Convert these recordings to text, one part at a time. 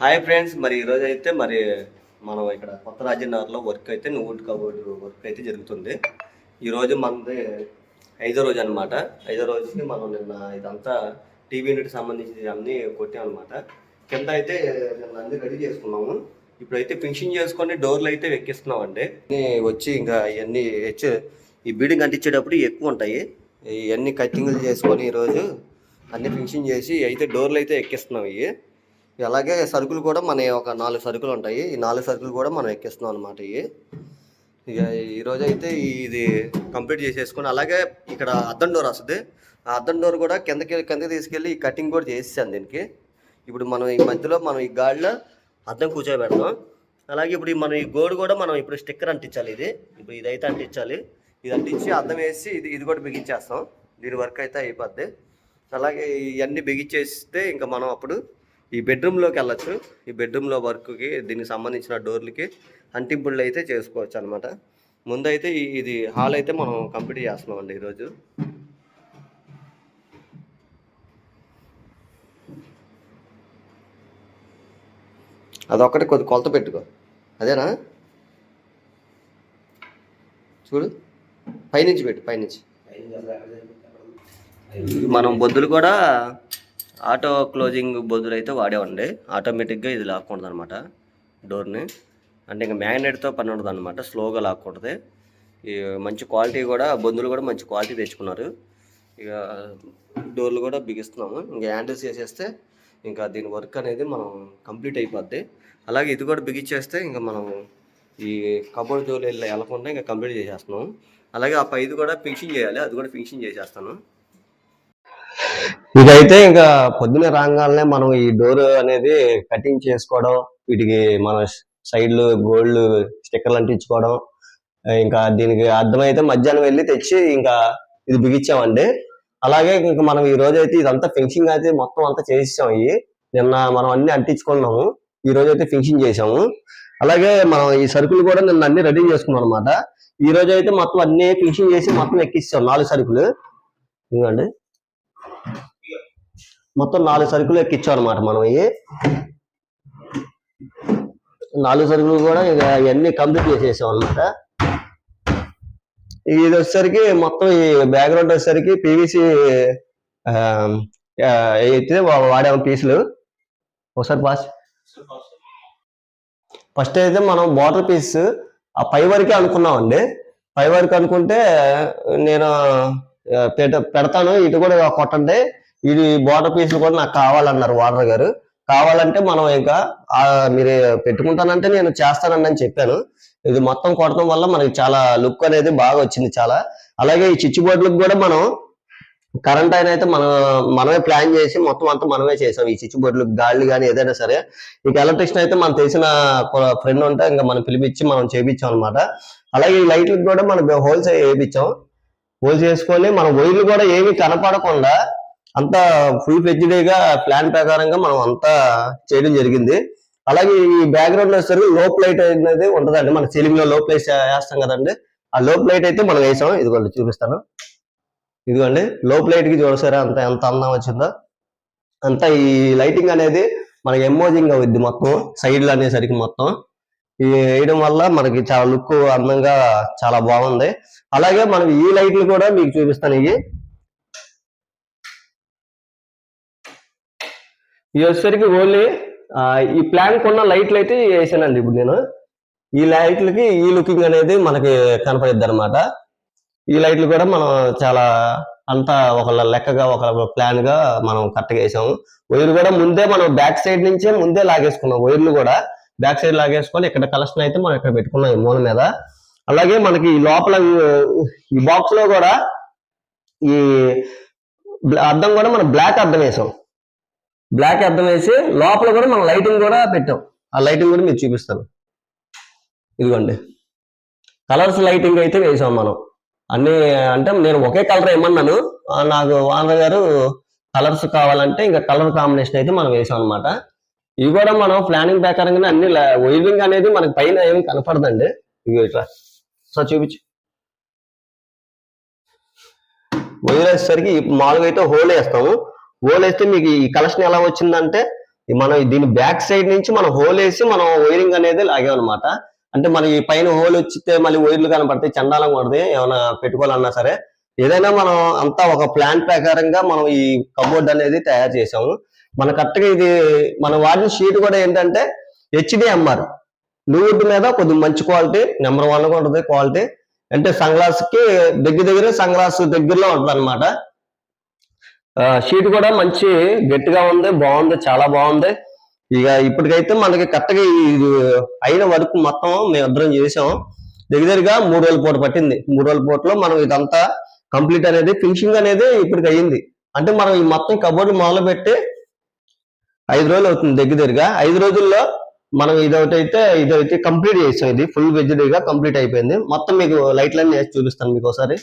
Hi friends మరి ఈరోజు అయితే మరి మనం ఇక్కడ కొత్త రాజనగర్లో వర్క్ అయితే నూట్ కబోర్డ్ వర్క్ అయితే జరుగుతుంది. ఈరోజు మనది ఐదో రోజు అనమాట ఐదో రోజుకి మనం నిన్న ఇదంతా టీవీ యూనిట్ సంబంధించి అన్నీ కొట్టామన్నమాట. కింద అయితే నిన్న అన్ని రెడీ చేసుకున్నాము. ఇప్పుడైతే ఫినిషింగ్ చేసుకొని డోర్లు అయితే ఎక్కిస్తున్నామండి అండి వచ్చి ఇంకా ఇవన్నీ హెచ్ ఈ బిల్డింగ్ అంటించేటప్పుడు ఎక్కువ ఉంటాయి. ఇవన్నీ కట్టింగ్లు చేసుకొని ఈరోజు అన్ని ఫినిషింగ్ చేసి అయితే డోర్లు అయితే ఎక్కిస్తున్నాం ఇవి. అలాగే సరుకులు కూడా మన ఒక నాలుగు సరుకులు ఉంటాయి. ఈ నాలుగు సరుకులు కూడా మనం ఎక్కిస్తున్నాం అనమాట ఇవి. ఇక ఈరోజు అయితే ఇది కంప్లీట్ చేసేసుకొని అలాగే ఇక్కడ అద్దం డోర్ వస్తుంది. ఆ అద్దం డోర్ కూడా కిందకి కిందకి తీసుకెళ్ళి ఈ కటింగ్ కూడా చేసేసాను దీనికి. ఇప్పుడు మనం ఈ మధ్యలో మనం ఈ గాడిలో అద్దం కూర్చోబెడతాం. అలాగే ఇప్పుడు మనం ఈ గోడు కూడా మనం ఇప్పుడు స్టిక్కర్ అంటించాలి ఇది. ఇప్పుడు ఇదైతే అంటించాలి. ఇది అంటించి అద్దం వేసి ఇది ఇది కూడా బిగించేస్తాం. దీని వర్క్ అయితే అయిపోద్ది. అలాగే ఇవన్నీ బిగించేస్తే ఇంకా మనం అప్పుడు ఈ బెడ్రూమ్లోకి వెళ్ళచ్చు. ఈ బెడ్రూమ్లో వర్క్కి దీనికి సంబంధించిన డోర్లకి అంటింపుళ్ళు అయితే చేసుకోవచ్చు అనమాట ముందైతే ఈ- ఇది హాల్ అయితే మనం కంప్లీట్ చేస్తున్నాం అండి ఈరోజు. అదొక్కటి కొద్ది కొలత పెట్టుకో. అదేనా? చూడు. పైనుంచి పెట్టు పైనుంచి. మనం బొద్దులు కూడా ఆటో క్లోజింగ్ బొద్దులు అయితే వాడేవండి. ఆటోమేటిక్గా ఇది లాక్కుంటుంది అనమాట డోర్ని. అంటే ఇంకా మ్యాగ్నెట్తో పని ఉండదు అనమాట స్లోగా లాక్కుంటుంది. ఈ మంచి క్వాలిటీ కూడా బొందులు కూడా మంచి క్వాలిటీ తెచ్చుకున్నారు. ఇక డోర్లు కూడా బిగిస్తున్నాము. ఇంకా హ్యాండిల్స్ చేసేస్తే ఇంకా దీని వర్క్ అనేది మనం కంప్లీట్ అయిపోద్ది. అలాగే ఇది కూడా బిగించేస్తే ఇంకా మనం ఈ కబోర్డ్ జోలు వెళ్ళి వెళ్ళకుండా ఇంకా కంప్లీట్ చేసేస్తున్నాం. అలాగే ఆ పైది కూడా ఫినిషింగ్ చేయాలి అది కూడా ఫినిషింగ్ చేసేస్తాను. ఇదైతే ఇంకా పొద్దున రాగానే మనం ఈ డోర్ అనేది కటింగ్ చేసుకోవడం వీటికి మన సైడ్లు గోల్డ్ స్టిక్కర్లు అంటించుకోవడం ఇంకా దీనికి అర్థమైతే మధ్యాహ్నం వెళ్ళి తెచ్చి ఇంకా ఇది బిగించామండి. అలాగే ఇంకా మనం ఈ రోజు అయితే ఇదంతా ఫినిషింగ్ అయితే మొత్తం అంతా చేసేసాం ఇవి నిన్న మనం అన్ని అంటించుకున్నాము. ఈ రోజు అయితే ఫినిషింగ్ చేసాము. అలాగే మనం ఈ సరుకులు కూడా నిన్న అన్ని రెడీ చేసుకున్నాం అనమాట ఈ రోజు అయితే మొత్తం అన్ని ఫినిషింగ్ చేసి మొత్తం ఎక్కిస్తాం నాలుగు సరుకులు. ఇదిగోండి. మొత్తం నాలుగు సరుకులు ఎక్కించాం అనమాట మనం ఇవి నాలుగు సరుకులు కూడా ఇక ఇవన్నీ కంప్లీట్ చేసేసాం అనమాట ఇది వచ్చేసరికి మొత్తం ఈ బ్యాక్గ్రౌండ్ వచ్చేసరికి పీవీసీ అయితే వా- వాడాము పీసులు. ఒకసారి పాస్ ఫస్ట్ అయితే మనం బార్డర్ పీస్ ఆ పై వరకే అనుకున్నామండి. పై వరకు అనుకుంటే నేను పెడతాను. ఇటు కూడా కొట్టండి. ఇది బోర్డర్ పీసులు కూడా నాకు కావాలన్నారు వార్డర్ గారు. కావాలంటే మనం ఇంకా మీరు పెట్టుకుంటానంటే నేను చేస్తానండి అని చెప్పాను. ఇది మొత్తం కొడటం వల్ల మనకి చాలా లుక్ అనేది బాగా వచ్చింది చాలా. అలాగే ఈ చిచ్చు బోర్డులకు కూడా మనం కరెంట్ అయిన అయితే మనం మనమే ప్లాన్ చేసి మొత్తం అంతా మనమే చేసాం. ఈ చిచ్చు బోర్డులు గాళ్ళు కానీ ఏదైనా సరే. ఇక ఎలక్ట్రిషన్ అయితే మనం తెలిసిన ఫ్రెండ్ ఉంటే ఇంకా మనం పిలిపించి మనం చేపించాం అనమాట అలాగే ఈ లైట్లకు కూడా మనం హోల్సేల్ వేయించాం. హోల్స్ చేసుకొని మన వైర్లు కూడా ఏమీ కనపడకుండా అంతా ఫుల్ ఫ్లెజ్డేగా ప్లాన్ ప్రకారంగా మనం అంతా చేయడం జరిగింది. అలాగే ఈ బ్యాక్గ్రౌండ్లో వచ్చేసరికి లోప్ లైట్ అనేది ఉంటుందండి. మన సీలింగ్లో లోప్ లైట్ వేస్తాం కదండి. ఆ లోప్ లైట్ అయితే మనం వేసాం. ఇదిగోండి చూపిస్తాను. ఇదిగోండి లోప్ లైట్కి చూడసారా అంత ఎంత అందం వచ్చిందో. అంతా ఈ లైటింగ్ అనేది మనకి ఎమోజింగ్ అవుద్ది మొత్తం. సైడ్లు అనేసరికి మొత్తం. ఈ వేయడం వల్ల మనకి చాలా లుక్ అందంగా చాలా బాగుంది. అలాగే మనం ఈ లైట్లు కూడా మీకు చూపిస్తాను. ఇవి ఇవి వచ్చేసరికి ఓన్లీ ఈ ప్లాన్ కొన్న లైట్లు అయితే వేసానండి ఇప్పుడు నేను. ఈ లైట్లకి ఈ లుకింగ్ అనేది మనకి కనపడిద్ది అనమాట ఈ లైట్లు కూడా మనం చాలా అంతా ఒక లెక్కగా ఒక ప్లాన్గా మనం కరెక్ట్గా వేసాము. వైర్ కూడా ముందే మనం బ్యాక్ సైడ్ నుంచే ముందే లాగేసుకున్నాం వైర్లు కూడా. బ్యాక్ సైడ్ లాగేసుకొని ఇక్కడ కలెక్షన్ అయితే మనం ఇక్కడ పెట్టుకున్నాం ఈ మూల మీద. అలాగే మనకి ఈ లోపల ఈ- బాక్స్లో కూడా ఈ అర్థం అద్దం కూడా మనం బ్లాక్ అద్దం వేసాం. బ్లాక్ అద్దం వేసి లోపల కూడా మనం లైటింగ్ కూడా పెట్టాం. ఆ లైటింగ్ కూడా మీకు చూపిస్తాను. ఇదిగోండి. కలర్స్ లైటింగ్ అయితే వేసాం మనం. అన్ని అంటే నేను ఒకే కలర్ ఏమన్నాను. నాకు వానర్ గారు కలర్స్ కావాలంటే ఇంకా కలర్ కాంబినేషన్ అయితే మనం వేసాం అనమాట ఇవి కూడా మనం ప్లానింగ్ ప్రకారంగానే అన్ని వైరింగ్ అనేది మనకి పైన ఏమి కనపడదండి. ఇవి ఇట్లా. సో చూపించు. వైర్ వేసేసరికి మామూలుగా అయితే హోల్ వేస్తాము. హోల్ వేస్తే మీకు ఈ కలెక్షన్ ఎలా వచ్చిందంటే మనం దీని బ్యాక్ సైడ్ నుంచి మనం హోల్ వేసి మనం వైరింగ్ అనేది లాగామన్నమాట. అంటే మన ఈ పైన హోల్ వచ్చితే మళ్ళీ వైర్లు కనపడతాయి చండాలం కొడతాయి ఏమైనా పెట్టుకోవాలన్నా సరే. ఏదైనా మనం అంతా ఒక ప్లాన్ ప్రకారంగా మనం ఈ కబోర్డ్ అనేది తయారు చేసాము. మన కరెక్ట్గా ఇది మన వాడిన షీట్ కూడా ఏంటంటే హెచ్డిఎంఆర్ వుడ్ మీద కొద్దిగా మంచి క్వాలిటీ నెంబర్ వన్ కూడా ఉంటుంది క్వాలిటీ అంటే సన్గ్లాస్కి దగ్గర దగ్గర సన్గ్లాస్ దగ్గరలో ఉంటుంది అనమాట షీట్ కూడా మంచి గట్టిగా ఉంది బాగుంది చాలా బాగుంది. ఇక ఇప్పటికైతే మనకి కరెక్ట్గా ఇది అయిన వరకు మొత్తం మేము ఇద్దరం చేసాం. దగ్గరగా మూడు వేల పూట పట్టింది. మూడు రోజుల పూటలో మనం ఇదంతా కంప్లీట్ అనేది ఫినిషింగ్ అనేది ఇప్పటికి అయ్యింది. అంటే మనం ఈ మొత్తం కబోర్డ్ మొదలు పెట్టి ఐదు రోజులు అవుతుంది దగ్గర దగ్గరగా. ఐదు రోజుల్లో మనం ఇదొకటి అయితే ఇదైతే కంప్లీట్ చేసాం. ఇది ఫుల్గా కంప్లీట్ అయిపోయింది. మొత్తం మీకు లైట్లన్నీ వేసి చూపిస్తాను మీకు ఒకసారి.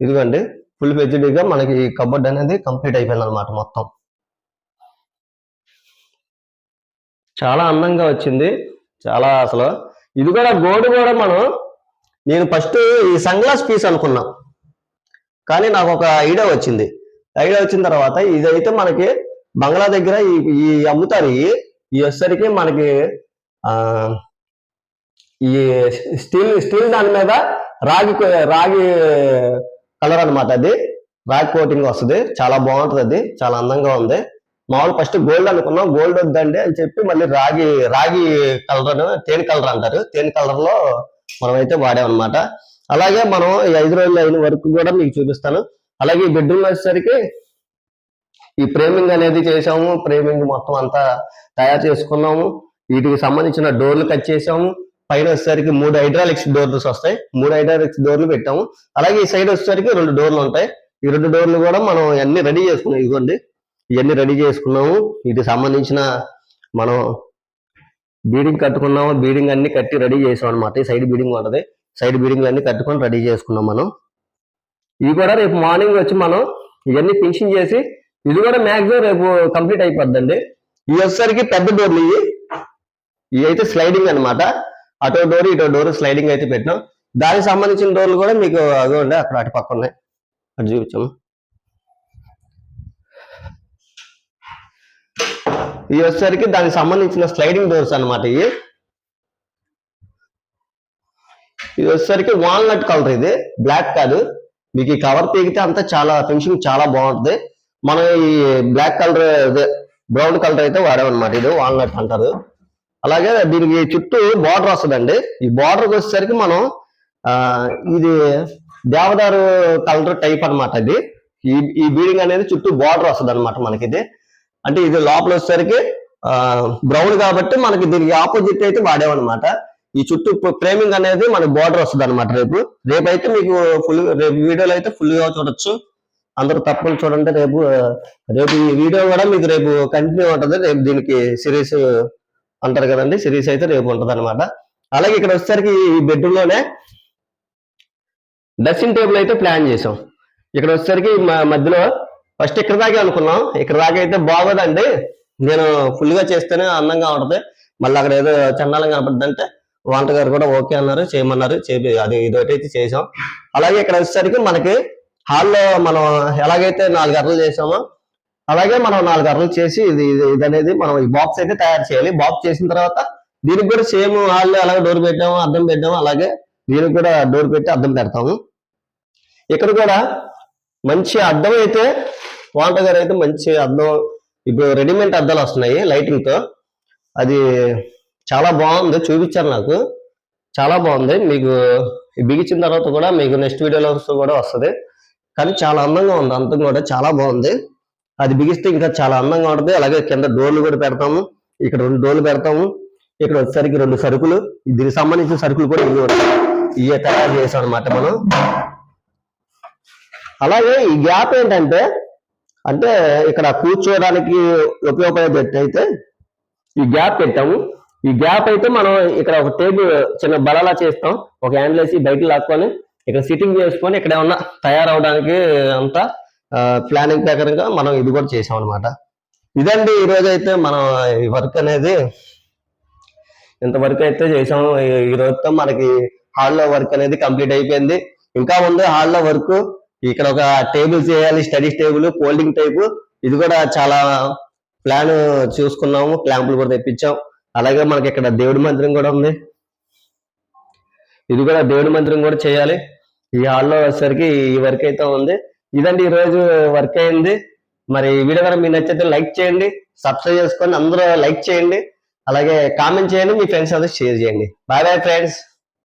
ఇదిగోండి. ఫుల్గా మనకి కబోర్డ్ అనేది కంప్లీట్ అయిపోయింది అనమాట మొత్తం. చాలా అందంగా వచ్చింది. చాలా అసలు ఇది కూడా గోడు కూడా మనం నేను ఫస్ట్ ఈ సన్గ్లాస్ పీస్ అనుకున్నా. కానీ నాకు ఒక ఐడియా వచ్చింది. ఐడియా వచ్చిన తర్వాత ఇదైతే మనకి బంగ్లా దగ్గర ఈ అమ్ముతారు. ఇవి ఈ వచ్చేసరికి మనకి ఈ స్టీల్ స్టీల్ దాని మీద రాగి రాగి కలర్ అనమాట అది. బ్యాక్ కోటింగ్ వస్తుంది. చాలా బాగుంటుంది అది. చాలా అందంగా ఉంది. మామూలు ఫస్ట్ గోల్డ్ అనుకున్నాం. గోల్డ్ వద్దండి అని చెప్పి మళ్ళీ రాగి రాగి కలర్ తేనె కలర్ అంటారు. తేనె కలర్లో మనం అయితే వాడామన్నమాట. అలాగే మనం ఈ ఐదు రోజులు అయిన వరకు కూడా మీకు చూపిస్తాను. అలాగే ఈ బెడ్రూమ్ వచ్చేసరికి ఈ ఫ్రేమింగ్ అనేది చేసాము ఫ్రేమింగ్ మొత్తం అంతా తయారు చేసుకున్నాము. వీటికి సంబంధించిన డోర్లు కట్ చేసాము పైన వచ్చేసరికి మూడు హైడ్రాలిక్స్ డోర్స్ వస్తాయి. మూడు హైడ్రాలిక్స్ డోర్లు పెట్టాము. అలాగే ఈ సైడ్ వచ్చేసరికి రెండు డోర్లు ఉంటాయి. ఈ రెండు డోర్లు కూడా మనం అన్ని రెడీ చేసుకున్నాం. ఇదిగోండి. ఇవన్నీ రెడీ చేసుకున్నాము. వీటికి సంబంధించిన మనం బీడింగ్ కట్టుకున్నాము. బీడింగ్ అన్ని కట్టి రెడీ చేసాం అనమాట ఈ సైడ్ బీడింగ్ ఉంటుంది సైడ్ బీడింగ్లు అన్ని కట్టుకొని రెడీ చేసుకున్నాం మనం. ఇవి కూడా రేపు మార్నింగ్ వచ్చి మనం ఇవన్నీ ఫినిషింగ్ చేసి ఇది కూడా మ్యాక్సిమం రేపు కంప్లీట్ అయిపోద్దండి. ఇవి వచ్చేసరికి పెద్ద డోర్లు ఇవి. ఇవి అయితే స్లైడింగ్ అన్నమాట. అటో డోర్ ఇటో డోర్ స్లైడింగ్ అయితే పెట్టినాం. దానికి సంబంధించిన డోర్లు కూడా మీకు అదిగోండి అక్కడ అటు పక్క ఉన్నాయి. అటు చూపించాము ఇవి వచ్చేసరికి దానికి సంబంధించిన స్లైడింగ్ డోర్స్ అన్నమాట ఇవి. ఇది వచ్చేసరికి వాల్నట్ కలర్ ఇది బ్లాక్ కాదు. మీకు ఈ కవర్ పీకితే అంతా చాలా ఫినిషింగ్ చాలా బాగుంటుంది. మనం ఈ బ్లాక్ కలర్ బ్రౌన్ కలర్ అయితే వాడామన్నమాట ఇది వాల్నట్ అంటారు. అలాగే దీనికి చుట్టూ బార్డర్ వస్తుందండి. ఈ బార్డర్కి వచ్చేసరికి మనం ఇది దేవదారు కలర్ టైప్ అన్నమాట ఇది. ఈ ఈ బీడింగ్ అనేది చుట్టూ బార్డర్ వస్తుంది అనమాట మనకి ఇది అంటే ఇది లోపల వచ్చేసరికి బ్రౌన్ కాబట్టి మనకి దీనికి ఆపోజిట్ అయితే వాడేవన్నమాట. ఈ చుట్టూ ఫ్రేమింగ్ అనేది మనకి బార్డర్ వస్తుంది అనమాట రేపు. రేపు అయితే మీకు ఫుల్ రేపు వీడియోలో అయితే ఫుల్గా చూడొచ్చు. అందరూ తప్పకుండా చూడండి. రేపు రేపు ఈ వీడియో కూడా మీకు రేపు కంటిన్యూ ఉంటుంది. రేపు దీనికి సిరీస్ అంటారు కదండి సిరీస్ అయితే రేపు ఉంటుంది అనమాట అలాగే ఇక్కడ వచ్చేసరికి ఈ బెడ్రూమ్లోనే డ్రెస్సింగ్ టేబుల్ అయితే ప్లాన్ చేసాం ఇక్కడ వచ్చేసరికి మధ్యలో ఫస్ట్ ఇక్కడ దాకే అనుకున్నాం. ఇక్కడ దాకా అయితే బాగోదండి. నేను ఫుల్గా చేస్తేనే అందంగా ఉంటుంది. మళ్ళీ అక్కడ ఏదో చండాలం కనపడ్డంటే వంటగారు కూడా ఓకే అన్నారు చేయమన్నారు చేపి అది ఇదొకటి చేసాం అలాగే ఇక్కడ వచ్చేసరికి మనకి హాల్లో మనం ఎలాగైతే నాలుగు అరలు చేసామో అలాగే మనం నాలుగు అర్రలు చేసి ఇది ఇది- ఇది అనేది మనం ఈ బాక్స్ అయితే తయారు చేయాలి. బాక్స్ చేసిన తర్వాత దీనికి కూడా సేమ్ వాళ్ళు అలాగే డోర్ పెట్టాము అద్దం పెట్టాము అలాగే దీనికి కూడా డోర్ పెట్టి అద్దం పెడతాము. ఇక్కడ కూడా మంచి అద్దం అయితే వాంట అయితే మంచి అద్దం ఇప్పుడు రెడీమేడ్ అద్దాలు వస్తున్నాయి లైటింగ్తో అది చాలా బాగుంది చూపించారు నాకు. చాలా బాగుంది. మీకు బిగించిన తర్వాత కూడా మీకు నెక్స్ట్ వీడియోలో కూడా వస్తుంది. కానీ చాలా అందంగా ఉంది అంతం కూడా చాలా బాగుంది. అది బిగిస్తే ఇంకా చాలా అందంగా ఉంటుంది. అలాగే కింద డోర్లు కూడా పెడతాము. ఇక్కడ రెండు డోర్లు పెడతాము. ఇక్కడ వచ్చేసరికి రెండు సరుకులు. దీనికి సంబంధించిన సరుకులు కూడా ఇవి ఉంటాయి. ఇవే తయారు చేసాం అనమాట మనం. అలాగే ఈ గ్యాప్ ఏంటంటే అంటే ఇక్కడ కూర్చోవడానికి ఉపయోగపడేటట్టయితే ఈ గ్యాప్ పెట్టాము. ఈ గ్యాప్ అయితే మనం ఇక్కడ ఒక టేబుల్ చిన్న బలలా చేస్తాం. ఒక హ్యాండిల్ వేసి బయటకు లాక్కొని ఇక్కడ సిట్టింగ్ చేసుకొని ఇక్కడ ఏమన్నా తయారవడానికి అంతా ప్లానింగ్ ప్రకారంగా మనం ఇది కూడా చేసాం అనమాట ఇదండి ఈ అయితే మనం ఈ వర్క్ అనేది. ఇంతవరకు అయితే చేసాము ఈ- రోజుతో మనకి హాల్లో వర్క్ అనేది కంప్లీట్ అయిపోయింది. ఇంకా ఉంది హాల్లో వర్క్ ఇక్కడ ఒక టేబుల్ చేయాలి స్టడీ టేబుల్ ఫోల్డింగ్ టైపు ఇది కూడా చాలా ప్లాన్ చూసుకున్నాము. క్లాంపులు కూడా తెప్పించాం. అలాగే మనకి ఇక్కడ దేవుడి మందిరం కూడా ఉంది. ఇది కూడా దేవుడి మందిరం కూడా చేయాలి. ఈ హాల్లో వచ్చేసరికి ఈ వర్క్ అయితే ఉంది. ఇదండి ఈ రోజు వర్క్ అయింది. మరి వీడియో కనుక మీకు నచ్చితే లైక్ చేయండి సబ్స్క్రైబ్ చేసుకోండి అందరూ లైక్ చేయండి అలాగే కామెంట్ చేయండి మీ ఫ్రెండ్స్ అందరూ షేర్ చేయండి. Bye bye friends